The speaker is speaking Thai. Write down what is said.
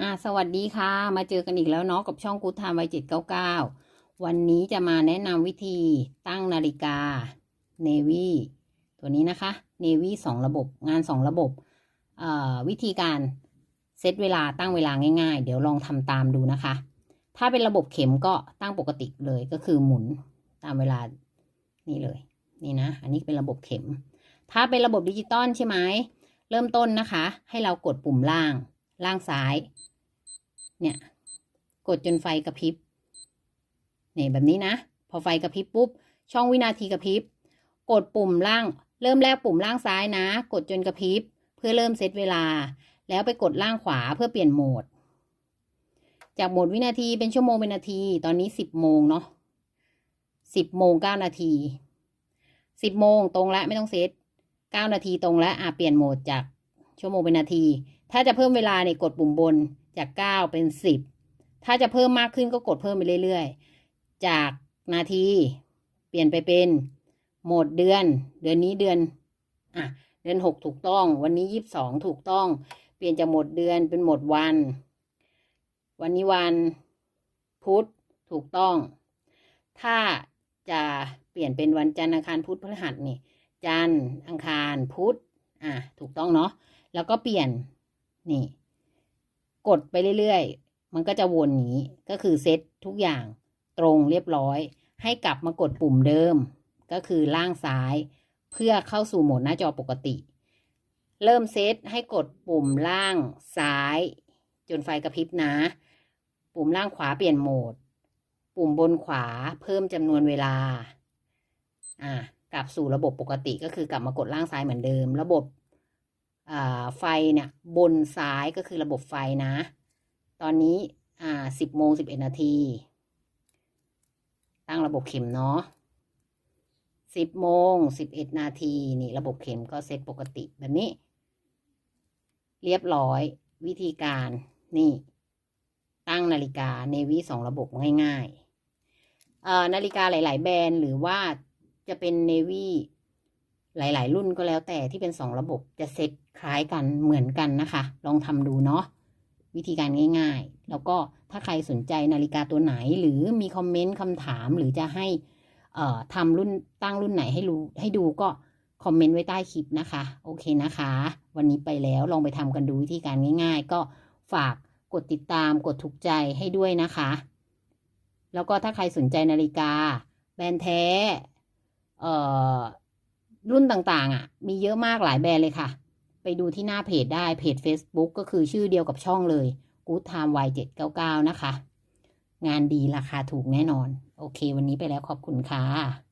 อ่าสวัสดีค่ะ มาเจอกันอีกแล้วเนาะกับช่องกู๊ดไทม์วัยเจ็ดเก้าเก้าวันนี้จะมาแนะนำวิธีตั้งนาฬิกา Navy ตัวนี้นะคะ Navy สองระบบงานสองระบบเอ่อวิธีการเซตเวลาตั้งเวลาง่าย ๆ เดี๋ยวลองทำตามดูนะคะ ถ้าเป็นระบบเข็มก็ตั้งปกติเลยก็คือหมุนตามเวลานี่เลย นี่นะ อันนี้เป็นระบบเข็ม ถ้าเป็นระบบดิจิตอลใช่ไหมเริ่มต้นนะคะ ให้เรากดปุ่มล่าง ล่างซ้าย เนี่ย กดจนไฟกระพริบเนี่ยแบบนี้นะ พอไฟกระพริบปุ๊บ ช่องวินาทีกระพริบ กดปุ่มล่าง เริ่มแรกปุ่มล่างซ้ายนะ กดจนกระพริบ เพื่อเริ่มเซตเวลา แล้วไปกดล่างขวาเพื่อเปลี่ยนโหมด จากโหมดวินาทีเป็นชั่วโมงเป็นนาที ตอนนี้สิบโมงเนาะสิบโมงเก้านาทีสิบโมงตรงแล้วไม่ต้องเซตเก้านาทีตรงแล้วอะเปลี่ยนโหมดจากชั่วโมงเป็นนาที ถ้าจะเพิ่มเวลาเนี่ยกดปุ่มบนจากเก้าเป็นสิบถ้าจะเพิ่มมากขึ้นก็กดเพิ่มไปเรื่อยๆ จากนาที เปลี่ยนไปเป็นโหมดเดือน เดือนนี้เดือนอะเดือนหกถูกต้อง วันนี้ยี่สิบสองถูกต้อง เปลี่ยนจากโหมดเดือนเป็นโหมดวัน วันนี้วัน พุธถูกต้อง ถ้าจะเปลี่ยนเป็นวันจันทร์อังคารพุธพฤหัสนี่ จันทร์อังคารพุธอะถูกต้องเนาะแล้วก็เปลี่ยน นี่ กดไปเรื่อยๆ มันก็จะวนนี้ ก็คือเซตทุกอย่างตรงเรียบร้อย ให้กลับมากดปุ่มเดิม ก็คือล่างซ้าย เพื่อเข้าสู่โหมดหน้าจอปกติ เริ่มเซตให้กดปุ่มล่างซ้าย จนไฟกระพริบนะ ปุ่มล่างขวาเปลี่ยนโหมด ปุ่มบนขวาเพิ่มจำนวนเวลา อ่ากลับสู่ระบบปกติก็คือกลับมากดล่างซ้ายเหมือนเดิม ระบบ ไฟเนี่ยบนซ้ายก็คือระบบไฟนะ ตอนนี้อ่าสิบโมงสิบเอ็ดนาที ตั้งระบบเข็มเนาะสิบโมงสิบเอ็ดนาทีนี่ระบบเข็มก็เซตปกติแบบนี้ เรียบร้อยวิธีการนี่ ตั้งนาฬิกาเนวีสองระบบง่ายๆเอ่อนาฬิกาหลาย ๆ แบรนด์หรือว่าจะเป็นเนวี หลาย ๆ รุ่นก็แล้วแต่ที่เป็นสองระบบจะเซ็ตคล้ายกันเหมือนกันนะคะ ลองทำดูเนาะวิธีการง่าย ๆ แล้วก็ถ้าใครสนใจนาฬิกาตัวไหน หรือมีคอมเมนต์คำถามหรือจะให้เอ่อทำรุ่นตั้งรุ่นไหนให้รู้ให้ดูก็คอมเมนต์ไว้ใต้คลิปนะคะ โอเคนะคะ วันนี้ไปแล้วลองไปทำกันดูวิธีการง่าย ๆ ก็ฝากกดติดตามกดถูกใจให้ด้วยนะคะ แล้วก็ถ้าใครสนใจนาฬิกา แบรนด์แท้ เอ่อ รุ่นต่างๆ อะ มีเยอะมากหลายแบรนด์เลยค่ะ ไปดูที่หน้าเพจได้เพจ Facebook ก็คือชื่อเดียวกับช่องเลย Good Time Y 799 นะคะ งานดีราคาถูกแน่นอน โอเค วันนี้ไปแล้วขอบคุณค่ะ